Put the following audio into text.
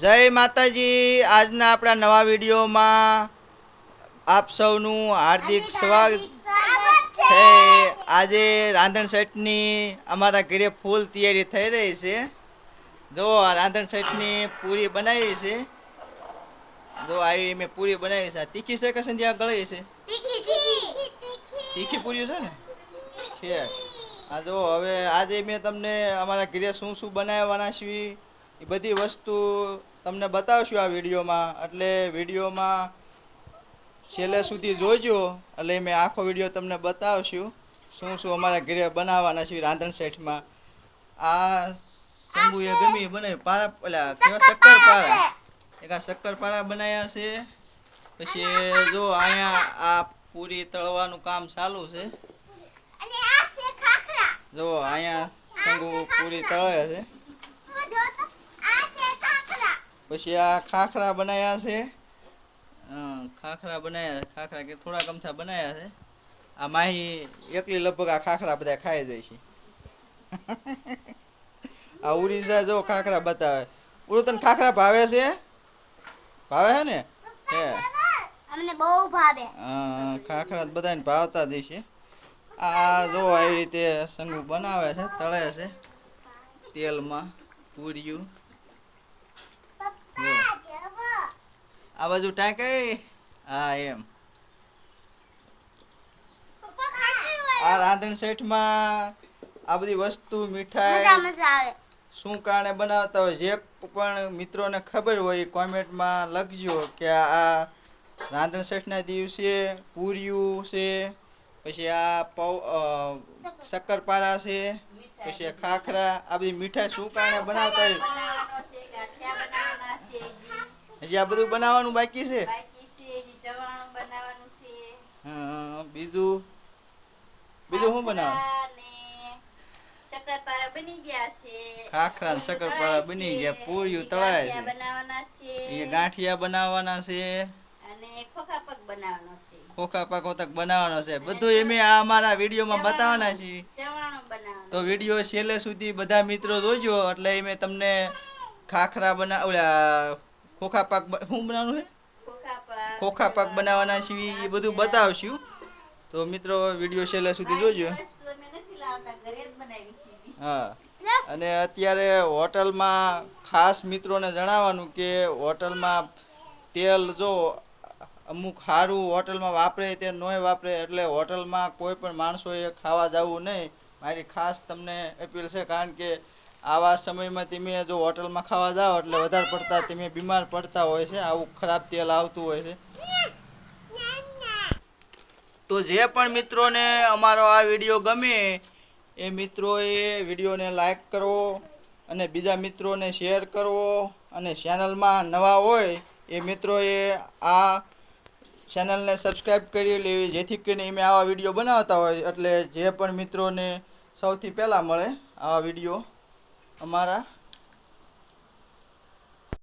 જય માતાજી. આજના આપણા નવા વિડીયોમાં આપ સૌનું હાર્દિક સ્વાગત છે. આજે રાંધણ સેટની અમારા ઘરે ફૂલ તૈયારી થઈ રહી છે. જો રાંધણ સેટની પૂરી બનાવી છે. જો આવી મેં પૂરી બનાવી છે. તીખી છે કે સંધ્યા ગળી છે? તીખી પૂરી છે ને? છે આ જો હવે આજે મેં તમને અમારા ઘરે શું શું બનાવવાના છીએ એ બધી વસ્તુ તમને બતાવશું આ વિડીયોમાં. એટલે વિડીયોમાં છેલ્લે સુધી જોજો. એટલે મેં આખો વીડિયો તમને બતાવશું. શું શું અમારા ઘરે બનાવવાના છે રાંધણ સેટમાં આ શંભુએ ગમી બને પારા પેલા કેવા શક્કર પારા એક આ શક્કર પારા બનાવ્યા છે. પછી જો અહીંયા આ પૂરી તળવાનું કામ ચાલુ છે. જો અહીંયા શંભુ પૂરી તળે છે. પછી આ ખાખરા બનાવ્યા છે. ખાખરા બનાવ્યા ખાખરા કે થોડા ગમછા બનાવ્યા છે. આ માહી એકલી લગભગ આ ખાખરા બધા ખાઈ જાય છે. આ ઉડીસા જો ખાખરા બતાવે. ઉડો તને ખાખરા ભાવે છે? ભાવે છે ને? હે. અમને બહુ ભાવે. હા ખાખરા બધાને ભાવતા જ છે આ જો આવી રીતે સંગુ બનાવે છે તળે છે. તેલમાં પૂર્યું જો. આ બાજુ ટાંકે? હા એમ. આ રાંધણ સેઠમાં આ બધી વસ્તુ મીઠાઈ શું કારણે બનાવતા હોય જે પણ મિત્રોને ખબર હોય કોમેન્ટમાં લખજો કે આ રાંધણ સેઠના દિવસે પૂરિયું છે પછી આ પૌ શક્કરપારા છે પછી આ ખાખરા આ બધી મીઠાઈ શું કારણે બનાવતા હોય? હજી આ બધું બનાવવાનું બાકી છે? હા, બીજું? બીજું શું બનાવવાનું બની ગયા છે. ખાખરા શક્કરપારા બની ગયા પૂરિયું તળાય છે. એ ગાંઠિયા બનાવવાના છે. અને ખોખા પગ બનાવવાનો છે. ખોખા પાક તક બનાવવાનો છે. બધું એમે આ અમારા વિડીયોમાં બતાવવાના છે. તો વીડિયો છેલ્લે સુધી બધા મિત્રો જોજો એટલે એમે તમને ખાખરા બના ઓલા ખોખા પાક શું બનાવવાનું છે? ખોખા પાક બનાવવાના છીએ એ બધું બતાવશું. તો મિત્રો વીડિયો છેલ્લા સુધી જોજો. હા. અને અત્યારે હોટલમાં ખાસ મિત્રોને જણાવવાનું કે હોટલમાં તેલ જો અમુક સારું હોટલમાં વાપરે તે નોય વાપરે એટલે હોટલમાં કોઈ પણ માણસોએ ખાવા જવું નહીં. મારી ખાસ તમને અપીલ છે કારણ કે આવા સમયમાં તમે જો હોટલમાં ખાવા જાઓ એટલે વધારે પડતા તમે બીમાર પડતા હોય છે, આવું ખરાબ તેલ આવતું હોય છે. તો જે પણ મિત્રોને અમારો આ વીડિયો ગમે, એ મિત્રોએ વિડીયોને લાઈક કરવો અને બીજા મિત્રોને શેર કરવો અને ચેનલમાં નવા હોય, એ મિત્રોએ આ ચેનલને સબસ્ક્રાઈબ કરી લેવી જેથી કરીને અમે આવા વીડિયો બનાવતા હોય, એટલે જે પણ મિત્રોને સૌથી પહેલાં મળે આવા વીડિયો. અમારા